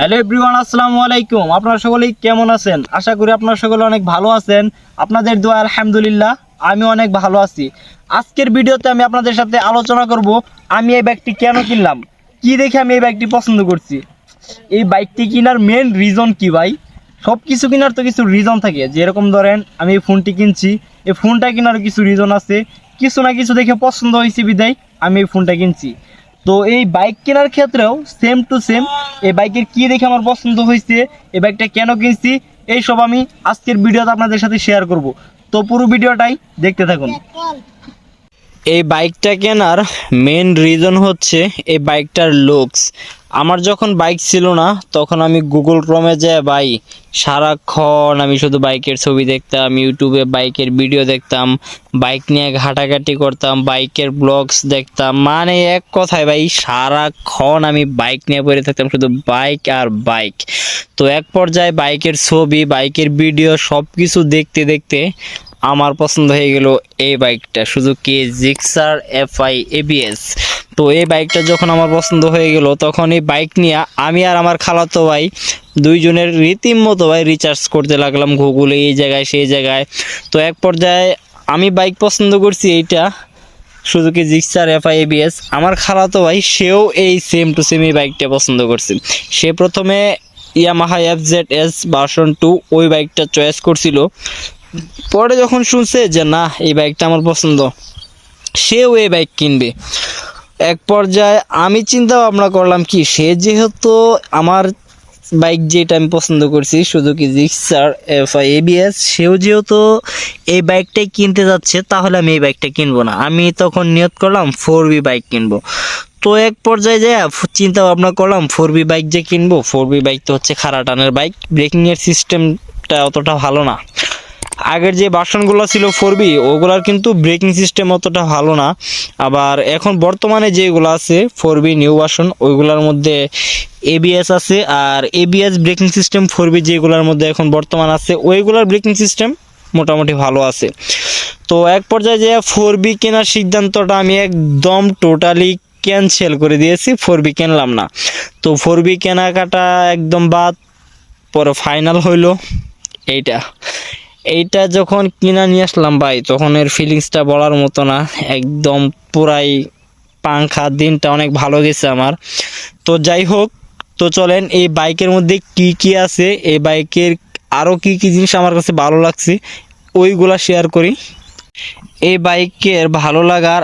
Hello everyone আসসালামু আলাইকুম। আপনারা সকলেই কেমন আছেন? আশা করি আপনারা সকলে অনেক ভালো আছেন। আপনাদের দোয়া, আলহামদুলিল্লাহ, আমি অনেক ভালো আছি। আজকের ভিডিওতে আমি আপনাদের সাথে আলোচনা করব, আমি এই ব্যাগটি কেন কিনলাম? কি দেখে আমি এই ব্যাগটি পছন্দ করছি? এই বাইকটি কেনার মেন রিজন কি ভাই? সব কিছু কেনার তো কিছু রিজন থাকে। যেরকম ধরেন, আমি এই ফোনটি কিনছি। এই ফোনটা কেনার কিছু রিজন আছে। কিছু না কিছু দেখে পছন্দ হয়েছে বিদায় আমি এই ফোনটা কিনছি। তো এই বাইক কেনার ক্ষেত্রেও সেম টু সেম এই বাইকের কি দেখে আমার পছন্দ হয়েছে, এই বাইকটা কেন কিনছি এই সব আমি আজকের ভিডিওতে আপনাদের সাথে শেয়ার করব। তো পুরো ভিডিওটাই দেখতে থাকুন। এই বাইকটা কেনার মেন রিজন হচ্ছে এই বাইকটার লুকস আমার যখন বাইক ছিল না, তখন আমি গুগল ক্রমে যেয়ে ভাই সারাক্ষণ আমি শুধু বাইকের ছবি দেখতাম ইউটিউবে বাইকের ভিডিও দেখতাম বাইক নিয়ে ঘাটাঘাটি করতাম বাইকের ব্লগস দেখতাম। মানে এক কথায় ভাই, সারাক্ষণ আমি বাইক নিয়ে পড়ে থাকতাম, শুধু বাইক আর বাইক তো এক পর্যায়ে বাইকের ছবি বাইকের ভিডিও সব কিছু দেখতে দেখতে আমার পছন্দ হয়ে গেল এই বাইকটা, শুধু সুজুকি জিক্সার এফআই এবিএস। তো এই বাইকটা যখন আমার পছন্দ হয়ে গেল, তখন এই বাইক নিয়ে আমি আর আমার খালাতো ভাই দুইজনের রীতিমতো ভাই রিচার্জ করতে লাগলাম গুগলে এই জায়গায়, সেই জায়গায়। তো এক পর্যায়ে আমি বাইক পছন্দ করছি এইটা, শুধু সুজুকি জিক্সার এফআই এবিএস। আমার খালাতো ভাই, সেও এই সেম টু সেম এই বাইকটা পছন্দ করছে। সে প্রথমে Yamaha F Z S version two ওই বাইকটা চয়েস করছিল। পরে যখন শুনছে যে, না, এই বাইকটা আমার পছন্দ, সেও এই বাইক কিনবে। এক পর্যায়ে আমি চিন্তা ভাবনা করলাম কি, সে যেহেতু আমার বাইক যেটা আমি পছন্দ করছি শুধু কি জিক্সার এবিএস সেও যেহেতু এই বাইকটাই কিনতে যাচ্ছে, তাহলে আমি এই বাইকটা কিনবো না। আমি তখন নিয়ত করলাম ফোর বি বাইক কিনবো। তো এক পর্যায়ে যায় চিন্তা ভাবনা করলাম ফোর বি বাইক যে কিনবো ফোর বি বাইক তো হচ্ছে খারা টানের বাইক ব্রেকিংয়ের সিস্টেমটা অতটা ভালো না। আগের যে বাসনগুলো ছিল ফোর বি ওগুলার কিন্তু ব্রেকিং সিস্টেম অতটা ভালো না। আবার এখন বর্তমানে যেগুলো আছে ফোর বি নিউ বাসন ওইগুলোর মধ্যে এবিএস আছে, আর ABS braking system four B যেগুলোর মধ্যে এখন বর্তমান আছে, ওইগুলোর ব্রেকিং সিস্টেম মোটামুটি ভালো আছে। তো এক পর্যায়ে যে ফোর বি কেনার সিদ্ধান্তটা আমি একদম টোটালি ক্যান্সেল করে দিয়েছি ফোর বি কিনলাম না। তো ফোর বি কেনাকাটা একদম বাদ, পরে ফাইনাল হইল, এইটা। এইটা যখন কিনা নিয়ে আসলাম ভাই, তখন এর ফিলিংসটা বলার মতো না। একদম পুরাই পাংখা, দিনটা অনেক ভালো গেছে আমার। তো যাই হোক, তো চলেন এই বাইকের মধ্যে কি কি আছে, এই বাইকের আরও কি কি জিনিস আমার কাছে ভালো লাগছে, ওইগুলা শেয়ার করি। এই বাইকের ভালো লাগার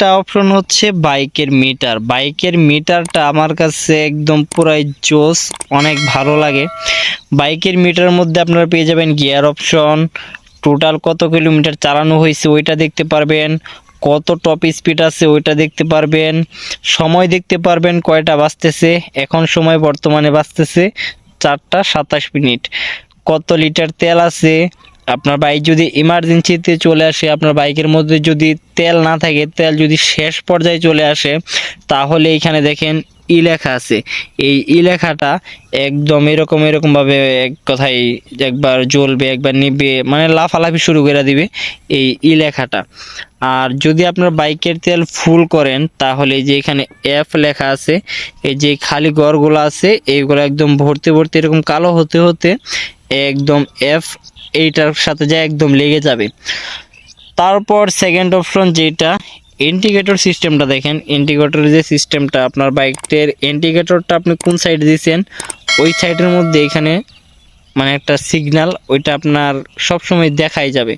আরেকটা অপশন হচ্ছে বাইকের মিটার বাইকের মিটারটা আমার কাছে একদম পুরাই জোস, অনেক ভালো লাগে। বাইকের মিটারের মধ্যে আপনারা পেয়ে যাবেন গিয়ার অপশন টোটাল কত কিলোমিটার চালানো হয়েছে ওইটা দেখতে পারবেন, কত টপ স্পিড আছে ওইটা দেখতে পারবেন, সময় দেখতে পারবেন কয়টা বাজতেছে, এখন সময় বর্তমানে বাজতেছে চারটা সাতাশ মিনিট। কত লিটার তেল আছে আপনার বাইক যদি ইমার্জেন্সিতে চলে আসে, আপনার বাইকের মধ্যে যদি তেল না থাকে, তেল যদি শেষ পর্যায়ে চলে আসে, তাহলে এখানে দেখেন ই লেখা আছে। এই ই লেখাটা একদম এরকম এরকমভাবে এক কথায় একবার জ্বলবে, একবার নিবে মানে লাফালাফি শুরু করে দিবে এই ই লেখাটা আর যদি আপনার বাইকের তেল ফুল করেন, তাহলে যে এখানে এফ লেখা আছে, এই যে খালি ঘরগুলো আছে, এইগুলো একদম ভর্তি ভর্তি এরকম কালো হতে হতে একদম এফ এইটার সাথে যা একদম লেগে যাবে। তারপর সেকেন্ড অপশন যেটা ইন্ডিকেটর সিস্টেমটা দেখেন। ইন্ডিকেটরের যে সিস্টেমটা আপনার বাইকটার ইন্ডিকেটরটা আপনি কোন সাইড দিয়েছেন? ওই সাইডের মধ্যে এখানে মানে একটা সিগন্যাল ওইটা আপনার সব সময় দেখাই যাবে।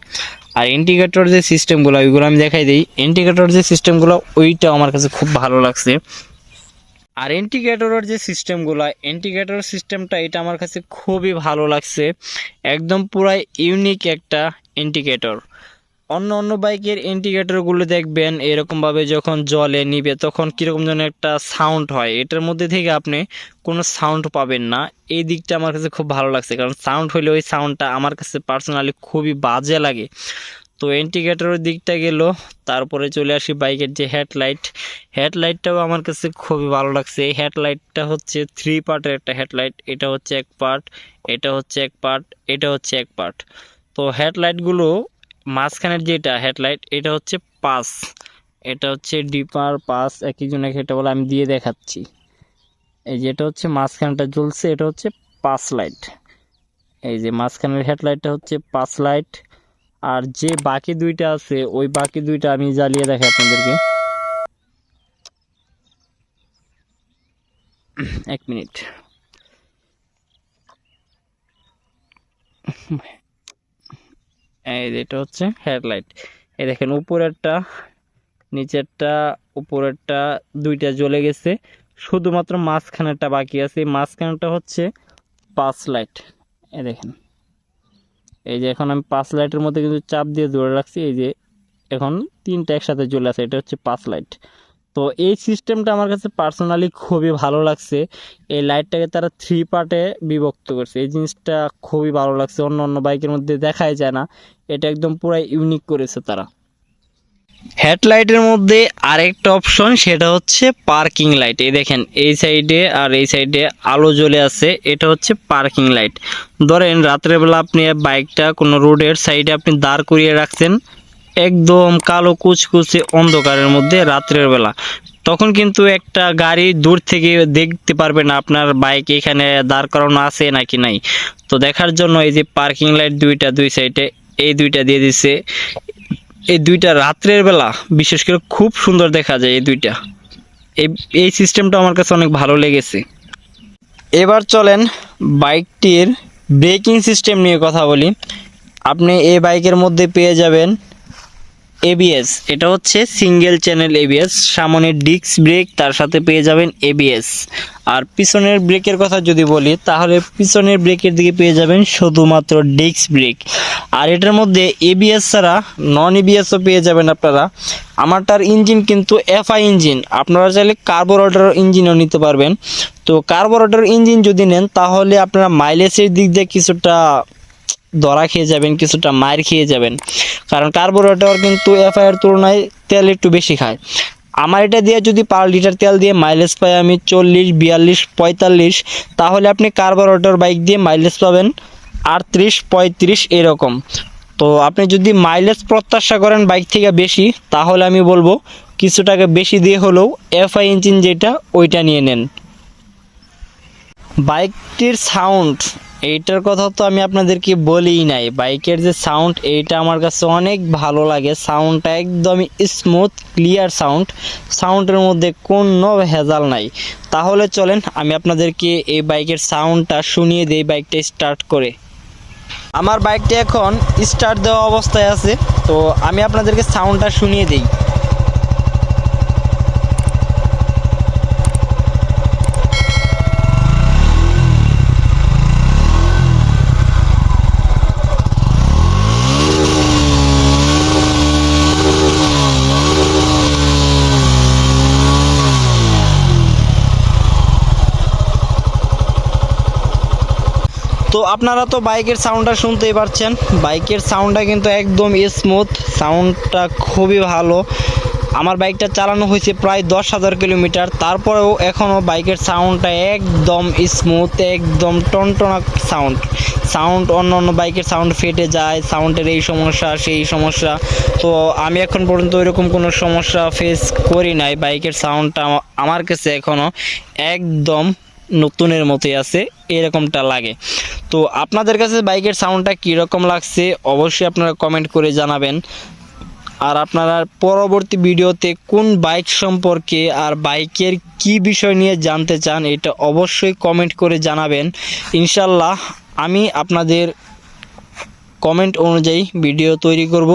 আর ইন্ডিকেটর যে সিস্টেমগুলো ওইগুলো আমি দেখাই দিই। ইন্ডিকেটর যে সিস্টেমগুলো ওইটা আমার কাছে খুব ভালো লাগছে। আর ইন্ডিকেটরের যে সিস্টেমগুলো ইন্ডিকেটর সিস্টেমটা এটা আমার কাছে খুবই ভালো লাগছে। একদম পুরাই ইউনিক একটা ইন্ডিকেটর অন্য অন্য বাইকের ইন্ডিকেটরগুলো দেখবেন, এরকমভাবে যখন জলে নিবে, তখন কীরকম যেন একটা সাউন্ড হয়। এটার মধ্যে থেকে আপনি কোনো সাউন্ড পাবেন না। এই দিকটা আমার কাছে খুব ভালো লাগছে, কারণ সাউন্ড হলে ওই সাউন্ডটা আমার কাছে পার্সোনালি খুবই বাজে লাগে। তো ইন্ডিকেটরের দিকটা গেল, তারপরে চলে আসি বাইকের যে হেডলাইট। হেডলাইটটাও আমার কাছে খুবই ভালো লাগছে। এই হেডলাইটটা হচ্ছে থ্রি পার্টের একটা হেডলাইট। এটা হচ্ছে এক পার্ট এটা হচ্ছে এক পার্ট এটা হচ্ছে এক পার্ট তো হেডলাইটগুলো মাঝখানের যেটা হেডলাইট, এটা হচ্ছে পাস। এটা হচ্ছে ডিপার পাস, একই জন এক এটা বলে আমি দিয়ে দেখাচ্ছি। এই যে এটা হচ্ছে মাঝখানটা জ্বলছে, এটা হচ্ছে পাঁচ লাইট। এই যে মাঝখানের হেডলাইটটা হচ্ছে পাঁচ লাইট। আর যে বাকি দুইটা আছে, ওই বাকি দুইটা আমি জ্বালিয়ে দেখাই আপনাদেরকে। এক মিনিট। এই এটা হচ্ছে হেডলাইট। এই দেখেন, উপরেরটা, নিচেরটা, উপরেরটা দুইটা জ্বলে গেছে। শুধুমাত্র মাঝখানেরটা বাকি আছে। এই মাঝখানেরটা হচ্ছে পাঁচ লাইট। এ দেখেন। এই যে এখন আমি পাঁচ লাইটের মধ্যে কিন্তু চাপ দিয়ে জোরে রাখছি, এই যে এখন তিনটা একসাথে চলে আসে, এটা হচ্ছে পাঁচ লাইট। তো এই সিস্টেমটা আমার কাছে পার্সোনালি খুবই ভালো লাগছে। এই লাইটটাকে তারা থ্রি পার্টে বিভক্ত করছে। এই জিনিসটা খুবই ভালো লাগছে, অন্য অন্য বাইকের মধ্যে দেখাই যায় না। এটা একদম পুরো ইউনিক করেছে তারা। হেডলাইটের মধ্যে আরেকটা অপশন, সেটা হচ্ছে পার্কিং লাইট। এই দেখেন, এই সাইডে আর এই সাইডে আলো জ্বলে আছে, এটা হচ্ছে পার্কিং লাইট। ধরেন, রাত্রেবেলা আপনি বাইকটা কোনো রোডের সাইডে আপনি দাঁড় করিয়ে রাখছেন, একদম কালো কুচকুচে অন্ধকারের মধ্যে রাত্রের বেলা। তখন কিন্তু একটা গাড়ি দূর থেকে দেখতে পারবে না আপনার বাইক এখানে দাঁড় করানো আছে নাকি নাই। তো দেখার জন্য এই যে পার্কিং লাইট দুইটা দুই সাইডে, এই দুইটা দিয়ে দিছে। এই দুইটা রাত্রের বেলা, বিশেষ করে খুব সুন্দর দেখা যায় এই দুইটা। এই এই সিস্টেমটা আমার কাছে অনেক ভালো লেগেছে। এবার চলেন বাইকটির ব্রেকিং সিস্টেম নিয়ে কথা বলি। আপনি এই বাইকের মধ্যে পেয়ে যাবেন এবিএস এটা হচ্ছে সিঙ্গেল চ্যানেল এবিএস সামনের ডিস্ক ব্রেক তার সাথে পেয়ে যাবেন এবিএস আর পিছনের ব্রেকের কথা যদি বলি, তাহলে পিছনের ব্রেকের দিকে পেয়ে যাবেন শুধুমাত্র ডিস্ক ব্রেক আর এটার মধ্যে এবিএস ছাড়া নন এবিএসও পেয়ে যাবেন আপনারা। আমারটার ইঞ্জিন কিন্তু এফআই ইঞ্জিন আপনারা চাইলে কার্বোরেটর ইঞ্জিনও নিতে পারবেন। তো কার্বোরেটর ইঞ্জিন যদি নেন, তাহলে আপনারা মাইলেজের দিক দিয়ে কিছুটা ধরা খেয়ে যাবেন, কিছুটা মার খেয়ে যাবেন। কারণ কার্বোরেটর কিন্তু এফআইআর তুলনায় তেল একটু বেশি খায়। আমার এটা দিয়ে যদি পার লিটার তেল দিয়ে মাইলেজ পাই আমি চল্লিশ, বিয়াল্লিশ, পঁয়তাল্লিশ, তাহলে আপনি কার্বোরেটর বাইক দিয়ে মাইলেজ পাবেন আটত্রিশ, পঁয়ত্রিশ এরকম। তো আপনি যদি মাইলেজ প্রত্যাশা করেন বাইক থেকে বেশি, তাহলে আমি বলব কিছু টাকা বেশি দিয়ে হলেও এফআই ইঞ্জিন যেটা, ওইটা নিয়ে নেন। বাইকটির সাউন্ড এইটার কথা তো আমি আপনাদেরকে বলিই নাই। বাইকের যে সাউন্ড এইটা আমার কাছে অনেক ভালো লাগে। সাউন্ডটা একদমই স্মুথ ক্লিয়ার সাউন্ড সাউন্ডের মধ্যে কোনো ভেজাল নাই। তাহলে চলেন, আমি আপনাদেরকে এই বাইকের সাউন্ডটা শুনিয়ে দিই, বাইকটা স্টার্ট করে। আমার বাইকটা এখন স্টার্ট দেওয়া অবস্থায় আছে। তো আমি আপনাদেরকে সাউন্ডটা শুনিয়ে দিই। তো আপনারা তো বাইকের সাউন্ডটা শুনতেই পারছেন। বাইকের সাউন্ডটা কিন্তু একদম স্মুথ সাউন্ডটা খুবই ভালো। আমার বাইকটা চালানো হয়েছে প্রায় দশ হাজার কিলোমিটার। তারপরেও এখনও বাইকের সাউন্ডটা একদম স্মুথ একদম টনটনা সাউন্ড সাউন্ড অন্য অন্য বাইকের সাউন্ড ফেটে যায় সাউন্ডের এই সমস্যা, সেই সমস্যা। তো আমি এখন পর্যন্ত ওইরকম কোনো সমস্যা ফেস করি নাই। বাইকের সাউন্ডটা আমার কাছে এখনও একদম নতুনের মতোই আছে, এরকমটা লাগে। তো আপনাদের কাছে বাইকের সাউন্ডটা কীরকম লাগছে, অবশ্যই আপনারা কমেন্ট করে জানাবেন। আর আপনারা পরবর্তী ভিডিওতে কোন বাইক সম্পর্কে আর বাইকের কি বিষয় নিয়ে জানতে চান, এটা অবশ্যই কমেন্ট করে জানাবেন। ইনশাল্লাহ আমি আপনাদের কমেন্ট অনুযায়ী ভিডিও তৈরি করব।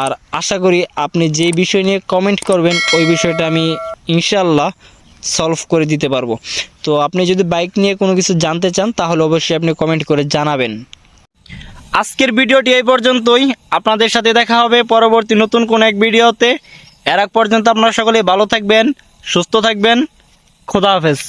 আর আশা করি আপনি যে বিষয় নিয়ে কমেন্ট করবেন, ওই বিষয়টা আমি ইনশাল্লাহ সলভ করে দিতে পারব। তো আপনি যদি বাইক নিয়ে কোনো কিছু জানতে চান, তাহলে অবশ্যই আপনি কমেন্ট করে জানাবেন। আজকের ভিডিওটি এই পর্যন্তই। আপনাদের সাথে দেখা হবে পরবর্তী নতুন কোন এক ভিডিওতে। এর আগ পর্যন্ত আপনারা সকলে ভালো থাকবেন, সুস্থ থাকবেন। খোদা হাফেজ।